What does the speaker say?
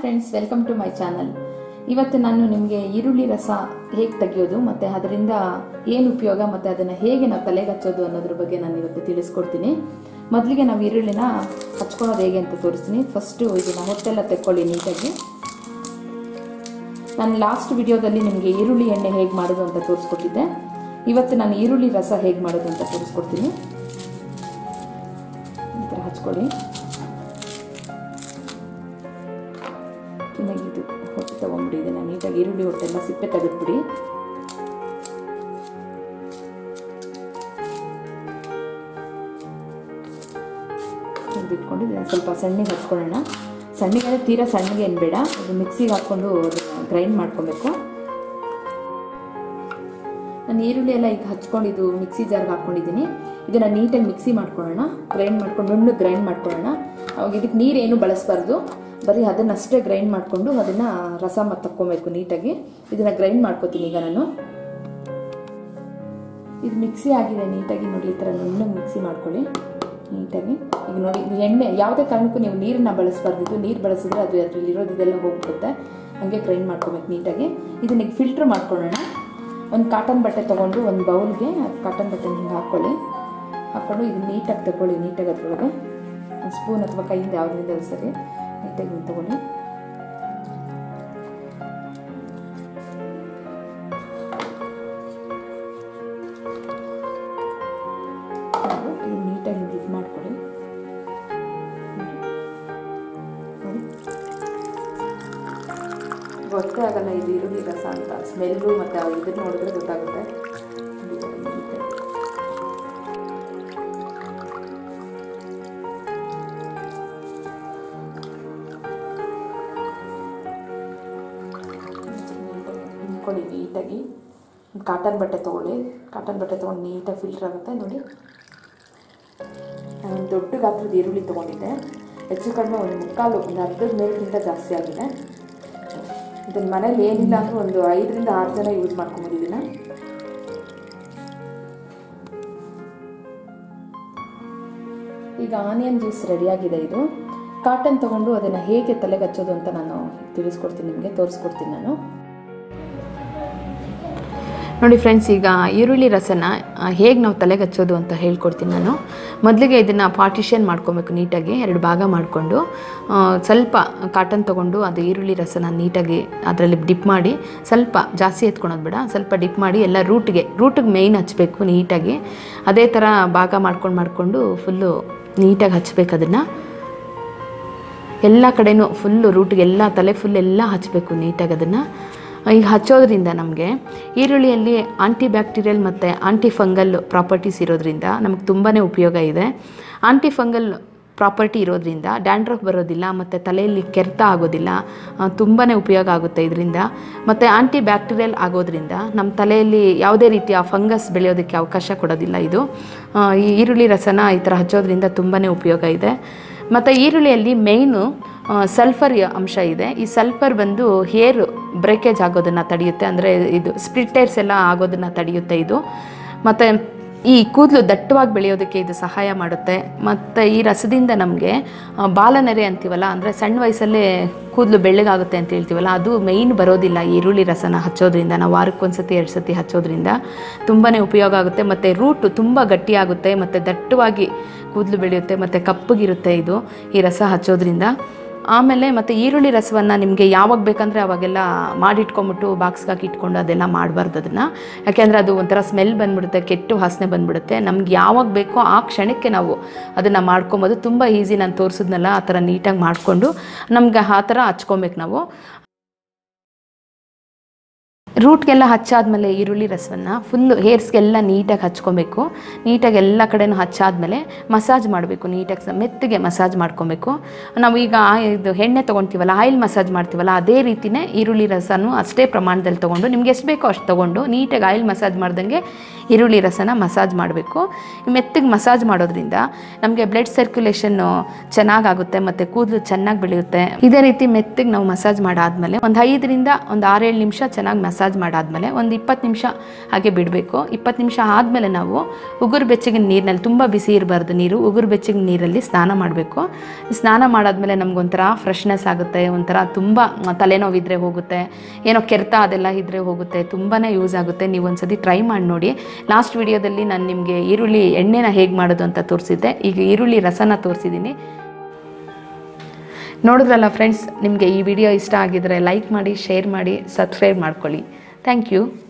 Friends welcome to my channel ಇವತ್ತು ನಾನು ನಿಮಗೆ ಈರುಳ್ಳಿ ರಸ ಹೇಗೆ ತೆಗೆಯೋದು ಮತ್ತು ಅದರಿಂದ ಏನು ಉಪಯೋಗ ಮತ್ತು ಅದನ್ನು ಹೇಗೆ ನಾವು ತಲೆಗೆ ಹಚ್ಚೋದು ಅನ್ನೋದ್ರ ಬಗ್ಗೆ ನಾನು ಇವತ್ತು ತಿಳಿಸ್ಕೊಡ್ತೀನಿ. ಮೊದಲಿಗೆ ನಾವು ಈರುಳ್ಳಿನ ಹಚ್ಕೊಳ್ಳೋದು ಹೇಗೆ ಅಂತ ತೋರಿಸ್ತೀನಿ. ಫಸ್ಟು ಇದನ್ನು ಹೊಟ್ಟೆಲ್ಲ ತೆಕ್ಕೊಳ್ಳಿ ನೀಟಾಗಿ. ನಾನು ಲಾಸ್ಟ್ ವಿಡಿಯೋದಲ್ಲಿ ನಿಮಗೆ ಈರುಳ್ಳಿ ಎಣ್ಣೆ ಹೇಗೆ ಮಾಡೋದು ಅಂತ ತೋರಿಸ್ಕೊಟ್ಟಿದ್ದೆ. ಇವತ್ತು ನಾನು ಈರುಳ್ಳಿ ರಸ ಹೇಗೆ ಮಾಡೋದು ಅಂತ ತೋರಿಸ್ಕೊಡ್ತೀನಿ. ಈ ಥರ ಹಚ್ಕೊಳ್ಳಿ. ತೊಗೊಂಬಿಡಿ ಇದನ್ನು ನೀಟಾಗಿ ಈರುಳ್ಳಿ ಹೊಟ್ಟೆಲ್ಲ ಸಿಪ್ಪೆ ತೆಗೆದ್ಬಿಡಿ. ಇಟ್ಕೊಂಡು ಇದನ್ನು ಸ್ವಲ್ಪ ಸಣ್ಣಗೆ ಹಚ್ಕೊಳ್ಳೋಣ. ಸಣ್ಣಗೆ ತೀರಾ ಸಣ್ಣಗೆ ಏನು ಬೇಡ, ಅದು ಮಿಕ್ಸಿಗೆ ಹಾಕ್ಕೊಂಡು ಗ್ರೈಂಡ್ ಮಾಡ್ಕೊಬೇಕು. ನಾನು ಈರುಳ್ಳಿ ಎಲ್ಲ ಈಗ ಹಚ್ಕೊಂಡಿದ್ದು ಮಿಕ್ಸಿ ಜಾರ್ಗೆ ಹಾಕ್ಕೊಂಡಿದ್ದೀನಿ. ಇದನ್ನು ನೀಟಾಗಿ ಮಿಕ್ಸಿ ಮಾಡ್ಕೊಳ್ಳೋಣ. ಗ್ರೈಂಡ್ ಮಾಡ್ಕೊಂಡು ಗ್ರೈಂಡ್ ಮಾಡ್ಕೊಳ್ಳೋಣ. ಅವಾಗ ಇದಕ್ಕೆ ನೀರೇನು ಬಳಸಬಾರ್ದು. ಬರೀ ಅದನ್ನಷ್ಟೇ ಗ್ರೈಂಡ್ ಮಾಡಿಕೊಂಡು ಅದನ್ನು ರಸ ಮತ್ತು ತಕ್ಕೊಬೇಕು ನೀಟಾಗಿ. ಇದನ್ನು ಗ್ರೈಂಡ್ ಮಾಡ್ಕೋತೀನಿ ಈಗ ನಾನು. ಇದು ಮಿಕ್ಸಿ ಆಗಿದೆ ನೀಟಾಗಿ ನೋಡಿ ಈ ಥರ ನುಣ್ಣಗೆ ಮಿಕ್ಸಿ ಮಾಡ್ಕೊಳ್ಳಿ. ನೀಟಾಗಿ. ಈಗ ನೋಡಿ ಎಣ್ಣೆ, ಯಾವುದೇ ಕಾರಣಕ್ಕೂ ನೀವು ನೀರನ್ನ ಬಳಸಬಾರ್ದಿದ್ದು ನೀರು ಬಳಸಿದ್ರೆ ಅದು ಅದರಲ್ಲಿ ಇರೋದಿದೆಲ್ಲ ಹೋಗ್ಬಿಡುತ್ತೆ. ಹಾಗೆ ಗ್ರೈಂಡ್ ಮಾಡ್ಕೊಬೇಕು ನೀಟಾಗಿ. ಇದನ್ನ ಈಗ ಫಿಲ್ಟ್ರ್ ಮಾಡ್ಕೊಳ್ಳೋಣ. ಒಂದು ಕಾಟನ್ ಬಟ್ಟೆ ತೊಗೊಂಡು ಒಂದು ಬೌಲ್ಗೆ ಕಾಟನ್ ಬಟ್ಟೆ ಹಿಂಗೆ ಹಾಕ್ಕೊಳ್ಳಿ. ಹಾಕ್ಕೊಂಡು ಇದು ನೀಟಾಗಿ ತಗೊಳ್ಳಿ ನೀಟಾಗಿ ಅದ್ರೊಳಗೆ. ಒಂದು ಸ್ಪೂನ್ ಅಥವಾ ಕೈಯಿಂದ ಯಾವುದರಿಂದ ಸರಿ. ನೀಟಾಗಿ ತಗೊಳ್ಳಿ. ನೀಟಾಗಿ ಇದು ಗೊತ್ತೇ ಆಗಲ್ಲ ಇದು ಈರುಳ್ಳಿ ರಸ ಅಂತ. ಸ್ಮೆಲ್ಲು ಮತ್ತು ಇದನ್ನ ನೋಡಿದ್ರೆ ಗೊತ್ತಾಗುತ್ತೆ. ಹಿಂಡ್ಕೊಳ್ಳಿ ನೀಟಾಗಿ. ಕಾಟನ್ ಬಟ್ಟೆ ತೊಗೊಳ್ಳಿ ಕಾಟನ್ ಬಟ್ಟೆ ತೊಗೊಂಡು ನೀಟಾಗಿ ಫಿಲ್ಟರ್ ಆಗುತ್ತೆ ನೋಡಿ. ನಾನು ದೊಡ್ಡ ಗಾತ್ರದ ಈರುಳ್ಳಿ ತೊಗೊಂಡಿದ್ದೆ. ಹೆಚ್ಚು ಕಡಿಮೆ ಒಂದು ಮುಕ್ಕಾಲು, ಒಂದು ಅರ್ಧದ ಮೇಲಿಗಿಂತ ಜಾಸ್ತಿ ಆಗಿದೆ. ಇದನ್ನು ಮನೇಲಿ ಏನಿಲ್ಲ ಅಂದರೂ ಒಂದು ಐದರಿಂದ ಆರು ಜನ ಯೂಸ್ ಮಾಡ್ಕೊಬೋದು ಇದನ್ನು ಈಗ ಆನಿಯನ್ ಜ್ಯೂಸ್ ರೆಡಿಯಾಗಿದೆ ಇದು. ಕಾಟನ್ ತೊಗೊಂಡು ಅದನ್ನು ಹೇಗೆ ತಲೆಗೆ ಹಚ್ಚೋದು ಅಂತ ನಾನು ತಿಳಿಸ್ಕೊಡ್ತೀನಿ ನಿಮಗೆ, ತೋರಿಸ್ಕೊಡ್ತೀನಿ ನಾನು. ನೋಡಿ ಫ್ರೆಂಡ್ಸ್ ಈಗ ಈರುಳ್ಳಿ ರಸನ ಹೇಗೆ ನಾವು ತಲೆಗೆ ಹಚ್ಚೋದು ಅಂತ ಹೇಳ್ಕೊಡ್ತೀನಿ ನಾನು. ಮೊದಲಿಗೆ ಇದನ್ನು ಪಾರ್ಟಿಷನ್ ಮಾಡ್ಕೊಬೇಕು ನೀಟಾಗಿ, ಎರಡು ಭಾಗ ಮಾಡಿಕೊಂಡು. ಸ್ವಲ್ಪ ಕಾಟನ್ ತೊಗೊಂಡು ಅದು ಈರುಳ್ಳಿ ರಸನ ನೀಟಾಗಿ ಅದರಲ್ಲಿ ಡಿಪ್ ಮಾಡಿ, ಸ್ವಲ್ಪ ಜಾಸ್ತಿ ಎತ್ಕೊಳೋದು ಬೇಡ, ಸ್ವಲ್ಪ ಡಿಪ್ ಮಾಡಿ ಎಲ್ಲ ರೂಟ್ಗೆ ರೂಟಿಗೆ ಮೇಯ್ನ್ ಹಚ್ಚಬೇಕು ನೀಟಾಗಿ. ಅದೇ ಥರ ಭಾಗ ಮಾಡ್ಕೊಂಡು ಮಾಡಿಕೊಂಡು ಫುಲ್ಲು ನೀಟಾಗಿ ಹಚ್ಚಬೇಕು ಅದನ್ನು. ಎಲ್ಲ ಕಡೆಯೂ ಫುಲ್ಲು ರೂಟ್ಗೆ ಎಲ್ಲ ತಲೆ ಫುಲ್ ಎಲ್ಲ ಹಚ್ಚಬೇಕು ನೀಟಾಗಿ ಅದನ್ನು. ಈಗ ಹಚ್ಚೋದ್ರಿಂದ ನಮಗೆ ಈರುಳ್ಳಿಯಲ್ಲಿ ಆಂಟಿ ಬ್ಯಾಕ್ಟೀರಿಯಲ್ ಮತ್ತು ಆಂಟಿ ಫಂಗಲ್ ಪ್ರಾಪರ್ಟೀಸ್ ಇರೋದ್ರಿಂದ ನಮಗೆ ತುಂಬಾ ಉಪಯೋಗ ಇದೆ. ಆಂಟಿ ಫಂಗಲ್ ಪ್ರಾಪರ್ಟಿ ಇರೋದ್ರಿಂದ ಡ್ಯಾಂಡ್ರಫ್ ಬರೋದಿಲ್ಲ, ಮತ್ತು ತಲೆಯಲ್ಲಿ ಕೆರೆತ ಆಗೋದಿಲ್ಲ ತುಂಬಾ ಉಪಯೋಗ ಆಗುತ್ತೆ ಇದರಿಂದ. ಮತ್ತು ಆಂಟಿ ಬ್ಯಾಕ್ಟೀರಿಯಲ್ ಆಗೋದ್ರಿಂದ ನಮ್ಮ ತಲೆಯಲ್ಲಿ ಯಾವುದೇ ರೀತಿಯ ಫಂಗಸ್ ಬೆಳೆಯೋದಕ್ಕೆ ಅವಕಾಶ ಕೊಡೋದಿಲ್ಲ ಇದು. ಈ ಈರುಳ್ಳಿ ರಸನ ಈ ಥರ ಹಚ್ಚೋದ್ರಿಂದ ತುಂಬಾ ಉಪಯೋಗ ಇದೆ. ಮತ್ತು ಈರುಳ್ಳಿಯಲ್ಲಿ ಮೇಯ್ನು ಸಲ್ಫರ್ ಅಂಶ ಇದೆ. ಈ ಸಲ್ಫರ್ ಬಂದು ಹೇರ್ ಬ್ರೇಕೇಜ್ ಆಗೋದನ್ನು ತಡೆಯುತ್ತೆ. ಅಂದರೆ ಇದು ಸ್ಪ್ಲಿಟ್ಟರ್ಸ್ ಎಲ್ಲ ಆಗೋದನ್ನು ತಡೆಯುತ್ತೆ ಇದು. ಮತ್ತು ಈ ಕೂದಲು ದಟ್ಟವಾಗಿ ಬೆಳೆಯೋದಕ್ಕೆ ಇದು ಸಹಾಯ ಮಾಡುತ್ತೆ. ಮತ್ತು ಈ ರಸದಿಂದ ನಮಗೆ ಬಾಲನೆರೆ ಅಂತೀವಲ್ಲ, ಅಂದರೆ ಸಣ್ಣ ವಯಸ್ಸಲ್ಲೇ ಕೂದಲು ಬೆಳ್ಳಗಾಗುತ್ತೆ ಅಂತ ಹೇಳ್ತೀವಲ್ಲ, ಅದು ಮೇಯ್ನ್ ಬರೋದಿಲ್ಲ. ಈರುಳ್ಳಿ ರಸನ ಹಚ್ಚೋದ್ರಿಂದ, ನಾವು ವಾರಕ್ಕೊಂದ್ಸತಿ ಎರಡು ಸತಿ ಹಚ್ಚೋದ್ರಿಂದ ತುಂಬಾ ಉಪಯೋಗ ಆಗುತ್ತೆ. ಮತ್ತು ರೂಟು ತುಂಬ ಗಟ್ಟಿಯಾಗುತ್ತೆ. ಮತ್ತು ದಟ್ಟವಾಗಿ ಕೂದಲು ಬೆಳೆಯುತ್ತೆ. ಮತ್ತು ಕಪ್ಪಗಿರುತ್ತೆ ಇದು, ಈ ರಸ ಹಚ್ಚೋದ್ರಿಂದ. ಆಮೇಲೆ ಮತ್ತು ಈರುಳ್ಳಿ ರಸವನ್ನು ನಿಮಗೆ ಯಾವಾಗ ಬೇಕಂದರೆ ಅವಾಗೆಲ್ಲ ಮಾಡಿಟ್ಕೊಂಬಿಟ್ಟು ಬಾಕ್ಸ್ಗೆ ಹಾಕಿ ಇಟ್ಕೊಂಡು ಅದೆಲ್ಲ ಮಾಡಬಾರ್ದು ಅದನ್ನು. ಯಾಕೆಂದರೆ ಅದು ಒಂಥರ ಸ್ಮೆಲ್ ಬಂದ್ಬಿಡುತ್ತೆ, ಕೆಟ್ಟು ವಾಸನೆ ಬಂದ್ಬಿಡುತ್ತೆ. ನಮ್ಗೆ ಯಾವಾಗ ಬೇಕೋ ಆ ಕ್ಷಣಕ್ಕೆ ನಾವು ಅದನ್ನು ಮಾಡ್ಕೊಬೋದು. ತುಂಬ ಈಸಿ ನಾನು ತೋರಿಸಿದ್ನಲ್ಲ, ಆ ಥರ ನೀಟಾಗಿ ಮಾಡಿಕೊಂಡು ನಮ್ಗೆ ಆ ಥರ ಹಚ್ಕೊಬೇಕು ನಾವು. ರೂಟ್ಗೆಲ್ಲ ಹಚ್ಚಾದ್ಮೇಲೆ ಈರುಳ್ಳಿ ರಸವನ್ನು ಫುಲ್ಲು ಹೇರ್ಸ್ಗೆಲ್ಲ ನೀಟಾಗಿ ಹಚ್ಕೊಬೇಕು. ನೀಟಾಗಿ ಎಲ್ಲ ಕಡೆನೂ ಹಚ್ಚಾದ್ಮೇಲೆ ಮಸಾಜ್ ಮಾಡಬೇಕು, ನೀಟಾಗಿ ಸ ಮೆತ್ತಗೆ ಮಸಾಜ್ ಮಾಡ್ಕೊಬೇಕು. ನಾವು ಈಗ ಇದು ಎಣ್ಣೆ ತೊಗೊಳ್ತೀವಲ್ಲ ಆಯಿಲ್ ಮಸಾಜ್ ಮಾಡ್ತೀವಲ್ಲ, ಅದೇ ರೀತಿಯೇ ಈರುಳ್ಳಿ ರಸನೂ ಅಷ್ಟೇ ಪ್ರಮಾಣದಲ್ಲಿ ತೊಗೊಂಡು, ನಿಮ್ಗೆ ಎಷ್ಟು ಬೇಕೋ ಅಷ್ಟು ತೊಗೊಂಡು ನೀಟಾಗಿ ಆಯಿಲ್ ಮಸಾಜ್ ಮಾಡ್ದಂಗೆ ಈರುಳ್ಳಿ ರಸನ ಮಸಾಜ್ ಮಾಡಬೇಕು. ಮೆತ್ತಗೆ ಮಸಾಜ್ ಮಾಡೋದ್ರಿಂದ ನಮಗೆ ಬ್ಲಡ್ ಸರ್ಕ್ಯುಲೇಷನ್ನು ಚೆನ್ನಾಗಾಗುತ್ತೆ ಮತ್ತು ಕೂದಲು ಚೆನ್ನಾಗಿ ಬೆಳೆಯುತ್ತೆ. ಇದೇ ರೀತಿ ಮೆತ್ತಗೆ ನಾವು ಮಸಾಜ್ ಮಾಡಾದ್ಮೇಲೆ ಒಂದು ಐದರಿಂದ ಒಂದು ಆರೇಳು ನಿಮಿಷ ಚೆನ್ನಾಗಿ ಮಸಾಜ್ ಮಸಾಜ್ ಮಾಡಾದ್ಮೇಲೆ ಒಂದು ಇಪ್ಪತ್ತು ನಿಮಿಷ ಹಾಗೆ ಬಿಡಬೇಕು. ಇಪ್ಪತ್ತು ನಿಮಿಷ ಆದಮೇಲೆ ನಾವು ಉಗುರು ಬೆಚ್ಚಗಿನ ನೀರಿನಲ್ಲಿ ತುಂಬ ಬಿಸಿ ಇರಬಾರ್ದು ನೀರು. ಉಗುರು ಬೆಚ್ಚಗಿನ ನೀರಲ್ಲಿ ಸ್ನಾನ ಮಾಡಬೇಕು. ಸ್ನಾನ ಮಾಡಾದ್ಮೇಲೆ ನಮಗೊಂಥರ ಫ್ರೆಶ್ನೆಸ್ ಆಗುತ್ತೆ, ಒಂಥರ ತುಂಬ ತಲೆನೋವಿದ್ರೆ ಹೋಗುತ್ತೆ, ಏನೋ ಕೆರೆತ ಅದೆಲ್ಲ ಇದ್ದರೆ ಹೋಗುತ್ತೆ ತುಂಬಾ ಯೂಸ್ ಆಗುತ್ತೆ. ನೀವು ಒಂದ್ಸತಿ ಟ್ರೈ ಮಾಡಿ ನೋಡಿ. ಲಾಸ್ಟ್ ವಿಡಿಯೋದಲ್ಲಿ ನಾನು ನಿಮಗೆ ಈರುಳ್ಳಿ ಎಣ್ಣೆನ ಹೇಗೆ ಮಾಡೋದು ಅಂತ ತೋರಿಸಿದ್ದೆ. ಈಗ ಈರುಳ್ಳಿ ರಸನ ತೋರಿಸಿದ್ದೀನಿ ನೋಡಿದ್ರಲ್ಲ ಫ್ರೆಂಡ್ಸ್ ನಿಮಗೆ ಈ ವಿಡಿಯೋ ಇಷ್ಟ ಆಗಿದ್ರೆ ಲೈಕ್ ಮಾಡಿ ಶೇರ್ ಮಾಡಿ ಸಬ್ಸ್ಕ್ರೈಬ್ ಮಾಡ್ಕೊಳ್ಳಿ. Thank you.